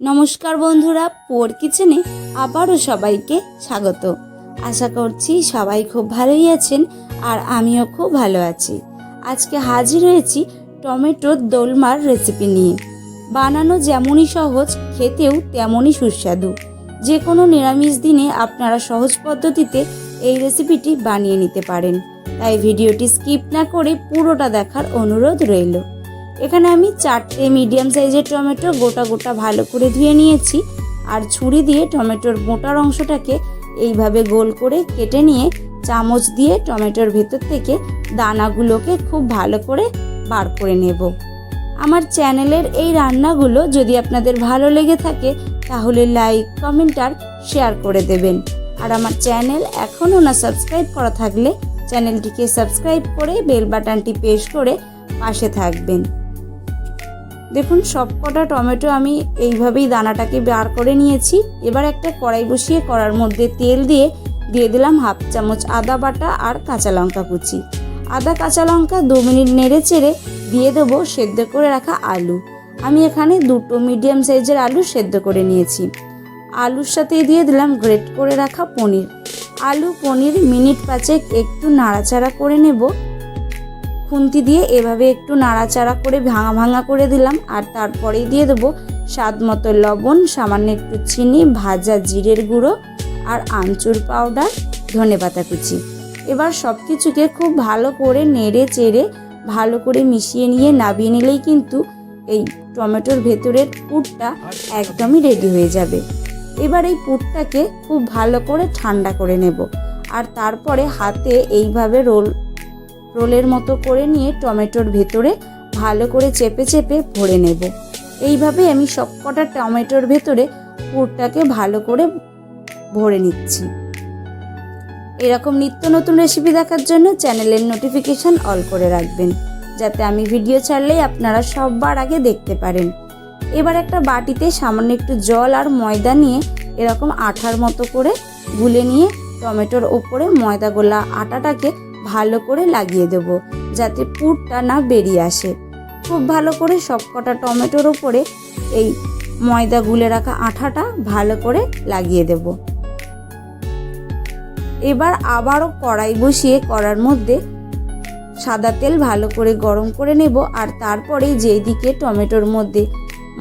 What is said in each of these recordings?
নমস্কার বন্ধুরা, পোর কিচেনে আবারও সবাইকে স্বাগত। আশা করছি সবাই খুব ভালোই আছেন আর আমিও খুব ভালো আছি। আজকে হাজির হয়েছি টমেটোর দোলমার রেসিপি নিয়ে। বানানো যেমনই সহজ, খেতেও তেমনই সুস্বাদু। যে কোনো নিরামিষ দিনে আপনারা সহজ পদ্ধতিতে এই রেসিপিটি বানিয়ে নিতে পারেন। তাই ভিডিওটি স্কিপ না করে পুরোটা দেখার অনুরোধ রইল। এখানে আমি চারটে মিডিয়াম সাইজের টমেটো গোটা গোটা ভালো করে ধুয়ে নিয়েছি। আর ছুরি দিয়ে টমেটোর মোটার অংশটাকে এইভাবে গোল করে কেটে নিয়ে চামচ দিয়ে টমেটোর ভেতর থেকে দানাগুলোকে খুব ভালো করে বার করে নেব। আমার চ্যানেলের এই রান্নাগুলো যদি আপনাদের ভালো লেগে থাকে, তাহলে লাইক কমেন্ট আর শেয়ার করে দেবেন। আর আমার চ্যানেল এখনও না সাবস্ক্রাইব করা থাকলে চ্যানেলটিকে সাবস্ক্রাইব করে বেল বাটনটি প্রেস করে পাশে থাকবেন। দেখুন, সব কটা টমেটো আমি এইভাবেই দানাটাকে বার করে নিয়েছি। এবার একটা কড়াই বসিয়ে কড়ার মধ্যে তেল দিয়ে দিয়ে দিলাম হাফ চামচ আদা বাটা আর কাঁচা লঙ্কা কুচি। আদা, কাঁচা লঙ্কা দু মিনিট নেড়ে চেড়ে দিয়ে দেবো সেদ্ধ করে রাখা আলু। আমি এখানে দুটো মিডিয়াম সাইজের আলু সেদ্ধ করে নিয়েছি। আলুর সাথে দিয়ে দিলাম গ্রেট করে রাখা পনির। আলু, পনির মিনিট পাঁচেক একটু নাড়াচাড়া করে নেব। খুন্তি দিয়ে এভাবে একটু নাড়াচাড়া করে ভাঙা ভাঙা করে দিলাম, আর তারপরেই দিয়ে দেবো স্বাদ মতো লবণ, সামান্য একটু চিনি, ভাজা জিরের গুঁড়ো আর আমচুর পাউডার, ধনে পাতা কুচি। এবার সব কিছুকে খুব ভালো করে নেড়ে চেড়ে ভালো করে মিশিয়ে নিয়ে নাবিয়ে নিলেই কিন্তু এই টমেটোর ভেতরের পুরটা একদমই রেডি হয়ে যাবে। এবার এই পুরটাকে খুব ভালো করে ঠান্ডা করে নেব, আর তারপরে হাতে এইভাবে রোল রোলের মতো করে নিয়ে টমেটোর ভেতরে ভালো করে চেপে চেপে ভরে নেব। এইভাবে আমি সবকটা টমেটোর ভেতরে পুরটাকে ভালো করে ভরে নিচ্ছি। এরকম নিত্য নতুন রেসিপি দেখার জন্য চ্যানেলের নোটিফিকেশান অল করে রাখবেন, যাতে আমি ভিডিও ছাড়লেই আপনারা সববার আগে দেখতে পারেন। এবার একটা বাটিতে সামান্য একটু জল আর ময়দা নিয়ে এরকম আঠার মতো করে গুলে নিয়ে টমেটোর ওপরে ময়দা গোলা আটাটাকে ভালো করে লাগিয়ে দেবো, যাতে পুরটা না বেরিয়ে আসে। খুব ভালো করে সবকটা টমেটোর ওপরে এই ময়দা গুলে রাখা আঠাটা ভালো করে লাগিয়ে দেব। এবার আবারও কড়াই বসিয়ে কড়ার মধ্যে সাদা তেল ভালো করে গরম করে নেব, আর তারপরে যেই দিকে টমেটোর মধ্যে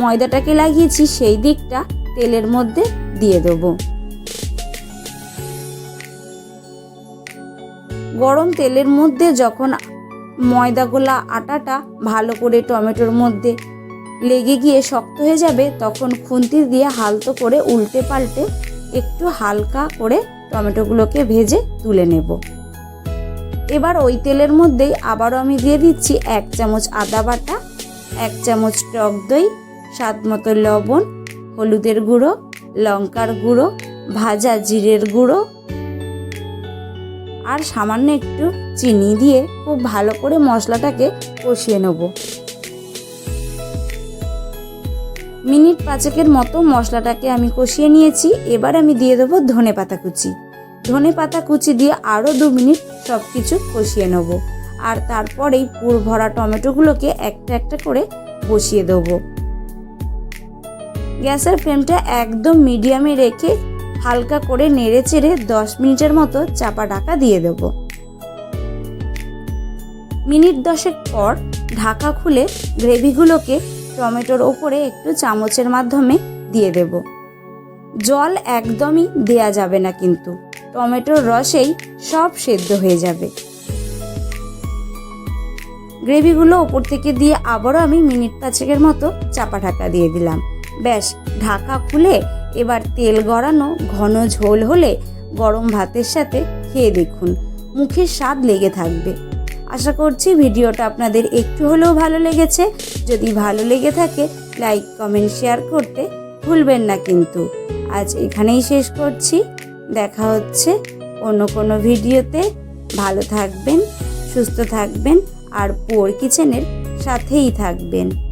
ময়দাটাকে লাগিয়েছি, সেই দিকটা তেলের মধ্যে দিয়ে দেবো। গরম তেলের মধ্যে যখন ময়দাগোলা আটাটা ভালো করে টমেটোর মধ্যে লেগে গিয়ে শক্ত হয়ে যাবে, তখন খুন্তি দিয়ে হালতো করে উল্টে পাল্টে একটু হালকা করে টমেটোগুলোকে ভেজে তুলে নেব। এবার ওই তেলের মধ্যেই আবারও আমি দিয়ে দিচ্ছি এক চামচ আদা বাটা, এক চামচ টক দই, স্বাদ মতো লবণ, হলুদের গুঁড়ো, লঙ্কার গুঁড়ো, ভাজা জিরের গুঁড়ো আর সামান্য একটু চিনি দিয়ে খুব ভালো করে মশলাটাকে কষিয়ে নেব। মিনিট পাঁচেকের মতো মশলাটাকে আমি কষিয়ে নিয়েছি। এবার আমি দিয়ে দেবো ধনে পাতা কুচি। ধনে পাতা কুচি দিয়ে আরও দু মিনিট সব কিছু কষিয়ে নেব। আর তারপরেই পুর ভরা টমেটোগুলোকে একটা একটা করে বসিয়ে দেবো। গ্যাসের ফ্লেমটা একদম মিডিয়ামে রেখে হালকা করে নেড়ে চেড়ে দশ মিনিটের মতো চাপা ঢাকা দিয়ে দেব। মিনিট দশেক পর ঢাকা খুলে গ্রেভিগুলোকে টমেটোর ওপরে একটু চামচের মাধ্যমে দিয়ে দেব। জল একদমই দেয়া যাবে না কিন্তু, টমেটোর রসেই সব সেদ্ধ হয়ে যাবে। গ্রেভিগুলো ওপর থেকে দিয়ে আবারও আমি মিনিট পাঁচেকের মতো চাপা ঢাকা দিয়ে দিলাম। ব্যাস, ঢাকা খুলে এবার তেল গড়ানো, ঘন ঝোল হলে গরম ভাতের সাথে খেয়ে দেখুন। মুখের স্বাদ লেগে থাকবে। আশা করছি ভিডিওটা আপনাদের একটু হলেও ভালো লেগেছে। যদি ভালো লেগে থাকে, লাইক, কমেন্ট, শেয়ার করতে ভুলবেন না কিন্তু। আজ এখানেই শেষ করছি। দেখা হচ্ছে অন্য কোনো ভিডিওতে। ভালো থাকবেন, সুস্থ থাকবেন, আর পোর কিচেনের সাথেই থাকবেন।